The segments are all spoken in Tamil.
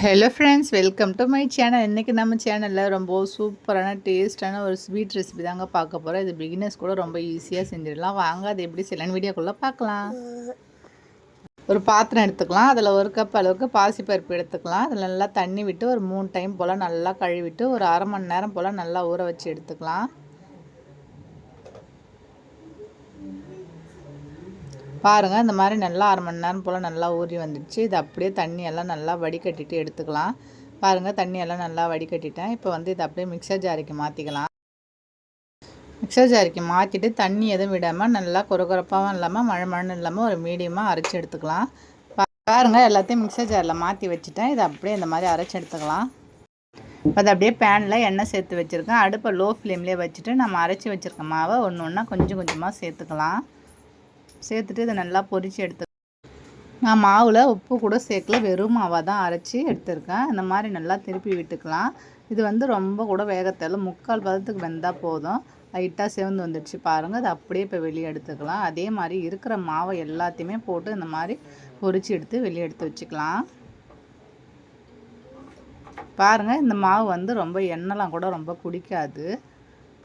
Hello friends welcome to my channel இன்றைக்கி நம்ம சேனலில் ரொம்ப சூப்பரான டேஸ்ட்டான ஒரு ஸ்வீட் ரெசிபி தாங்க பார்க்க போகிறோம் இது பிகினர்ஸ் கூட ரொம்ப ஈஸியாக செஞ்சிடலாம். வாங்க அது எப்படி செய்யலான்னு வீடியோக்குள்ளே பார்க்கலாம். ஒரு பாத்திரம் எடுத்துக்கலாம். அதில் ஒரு கப் அளவுக்கு பாசிப்பருப்பு எடுத்துக்கலாம். அதில் நல்லா தண்ணி விட்டு ஒரு மூணு டைம் போல் நல்லா கழுவிட்டு ஒரு அரை மணி நேரம் போல் நல்லா ஊற வச்சு எடுத்துக்கலாம். பாருங்கள் இந்த மாதிரி நல்லா அரை மணி நேரம் போல் நல்லா ஊறி வந்துடுச்சு. இது அப்படியே தண்ணியெல்லாம் நல்லா வடிகட்டிட்டு எடுத்துக்கலாம். பாருங்கள் தண்ணியெல்லாம் நல்லா வடிகட்டிட்டேன். இப்போ வந்து இதை அப்படியே மிக்சர் ஜாரிக்கு மாற்றிக்கலாம் மிக்சர் ஜாரிக்கு மாற்றிட்டு தண்ணி எதுவும் விடாமல் நல்லா குறகுறப்பாகவும் இல்லாமல் மழை மழை இல்லாமல் ஒரு மீடியமாக அரைச்சி எடுத்துக்கலாம். பாருங்கள் எல்லாத்தையும் மிக்சர் ஜாரில் மாற்றி வச்சுட்டேன். இதை அப்படியே இந்த மாதிரி அரைச்சி எடுத்துக்கலாம். இப்போ அதை அப்படியே பேனில் எண்ணெய் சேர்த்து வச்சுருக்கேன். அடுப்பை லோ ஃப்ளேம்லேயே வச்சுட்டு நம்ம அரைச்சி வச்சுருக்க மாவை ஒன்று ஒன்றா கொஞ்சம் கொஞ்சமாக சேர்த்துக்கலாம். சேர்த்துட்டு இதை நல்லா பொரித்து எடுத்து நான் மாவில் உப்பு கூட சேர்க்கல. வெறும் மாவாக தான் அரைச்சி எடுத்துருக்கேன். இந்த மாதிரி நல்லா திருப்பி விட்டுக்கலாம். இது வந்து ரொம்ப கூட வேகத்தில் முக்கால் பதத்துக்கு வெந்தால் போதும். லைட்டாக சேர்ந்து வந்துடுச்சு பாருங்கள் அது அப்படியே இப்போ வெளியே எடுத்துக்கலாம். அதே மாதிரி இருக்கிற மாவை எல்லாத்தையுமே போட்டு இந்த மாதிரி பொரித்து எடுத்து வெளியே எடுத்து வச்சுக்கலாம். பாருங்கள் இந்த மாவு வந்து ரொம்ப எண்ணெய்லாம் கூட ரொம்ப குடிக்காது.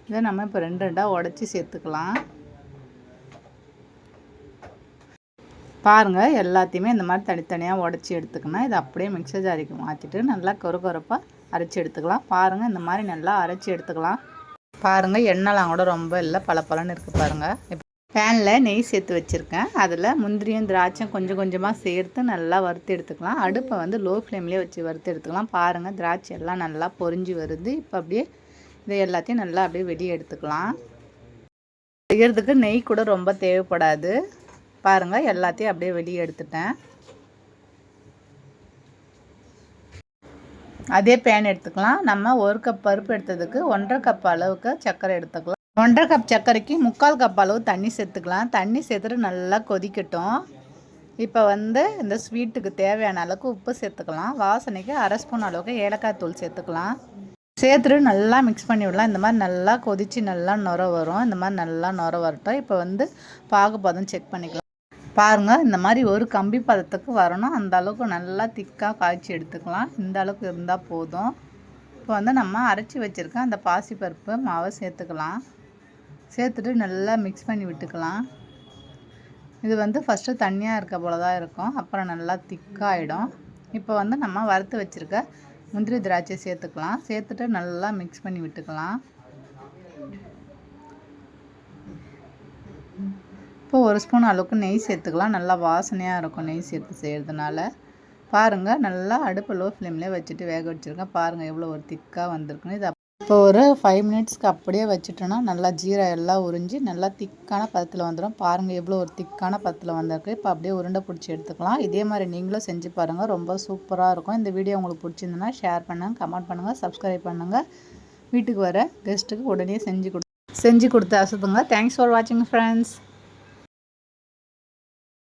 இதை நம்ம இப்போ ரெண்டு ரெண்டாக உடச்சி சேர்த்துக்கலாம். பாருங்கள் எல்லாத்தையுமே இந்த மாதிரி தனித்தனியாக உடச்சி எடுத்துக்கணும் இதை அப்படியே மிக்சர் ஜாரிக்கு மாற்றிட்டு நல்லா கொரப்பாக அரைச்சி எடுத்துக்கலாம். பாருங்கள் இந்த மாதிரி நல்லா அரைச்சி எடுத்துக்கலாம். பாருங்கள் எண்ணெய்லாம் கூட ரொம்ப இல்லை பல பலன்னு இருக்குது பாருங்கள் இப்போ பேனில் நெய் சேர்த்து வச்சுருக்கேன். அதில் முந்திரியும் திராட்சையும் கொஞ்சம் கொஞ்சமாக சேர்த்து நல்லா வறுத்து எடுத்துக்கலாம். அடுப்பை வந்து லோ ஃப்ளேம்லேயே வச்சு வறுத்து எடுத்துக்கலாம். பாருங்கள் திராட்சை எல்லாம் நல்லா பொறிஞ்சு வருது. இப்போ அப்படியே இதை எல்லாத்தையும் நல்லா அப்படியே வெளியே எடுத்துக்கலாம். செய்கிறதுக்கு நெய் கூட ரொம்ப தேவைப்படாது. பாருங்கள் எல்லாத்தையும் அப்படியே வெளியே எடுத்துட்டேன். அதே பேன் எடுத்துக்கலாம். நம்ம ஒரு கப் பருப்பு எடுத்ததுக்கு ஒன்றரை கப் அளவுக்கு சர்க்கரை எடுத்துக்கலாம். ஒன்றரை கப் சர்க்கரைக்கு முக்கால் கப் அளவு தண்ணி சேர்த்துக்கலாம். தண்ணி சேர்த்துட்டு நல்லா கொதிக்கட்டும். இப்போ வந்து இந்த ஸ்வீட்டுக்கு தேவையான அளவுக்கு உப்பு சேர்த்துக்கலாம். வாசனைக்கு அரை ஸ்பூன் அளவுக்கு ஏலக்காய் தூள் சேர்த்துக்கலாம். சேர்த்துட்டு நல்லா மிக்ஸ் பண்ணி விடலாம். இந்த மாதிரி நல்லா கொதித்து நல்லா நுர வரும். இந்த மாதிரி நல்லா நுர வரட்டும். இப்போ வந்து பாகுபாதம் செக் பண்ணிக்கலாம். பாருங்கள் இந்த மாதிரி ஒரு கம்பி பதத்துக்கு வரணும். அந்த அளவுக்கு நல்லா திக்காக காய்ச்சி எடுத்துக்கலாம். இந்த அளவுக்கு இருந்தால் போதும். இப்போ வந்து நம்ம அரைச்சி வச்சுருக்க அந்த பாசிப்பருப்பு மாவை சேர்த்துக்கலாம். சேர்த்துட்டு நல்லா மிக்ஸ் பண்ணி விட்டுக்கலாம். இது வந்து ஃபஸ்ட்டு தண்ணியாக இருக்க போல தான் இருக்கும். அப்புறம் நல்லா திக்காகிடும் இப்போ வந்து நம்ம வறுத்து வச்சுருக்க முந்திரி திராட்சை சேர்த்துக்கலாம். சேர்த்துட்டு நல்லா மிக்ஸ் பண்ணி விட்டுக்கலாம். இப்போ ஒரு ஸ்பூன் அளவுக்கு நெய் சேர்த்துக்கலாம். நல்லா வாசனையாக இருக்கும் நெய் சேர்த்து செய்கிறதுனால பாருங்கள் நல்லா அடுப்பு லோ ஃப்ளேம்லேயே வச்சுட்டு வேக வச்சுருக்கேன். பாருங்கள் எவ்வளோ ஒரு திக்காக வந்திருக்குன்னு. இது இப்போ ஒரு ஃபைவ் மினிட்ஸ்க்கு அப்படியே வச்சுட்டோன்னா நல்லா ஜீரா எல்லாம் உறிஞ்சி நல்லா திக்கான பதத்தில் வந்துடும் பாருங்கள் எவ்வளோ ஒரு திக்கான பதத்தில் வந்திருக்கு. இப்போ அப்படியே உருண்டை பிடிச்சி எடுத்துக்கலாம். இதே மாதிரி நீங்களும் செஞ்சு பாருங்கள் ரொம்ப சூப்பராக இருக்கும். இந்த வீடியோ உங்களுக்கு பிடிச்சிருந்துன்னா ஷேர் பண்ணுங்கள் கமெண்ட் பண்ணுங்கள் சப்ஸ்கிரைப் பண்ணுங்கள் வீட்டுக்கு வர கெஸ்ட்டுக்கு உடனே செஞ்சு கொடு செஞ்சு கொடுத்து அசத்துங்க. தேங்க்ஸ் ஃபார் வாட்சிங் ஃப்ரெண்ட்ஸ்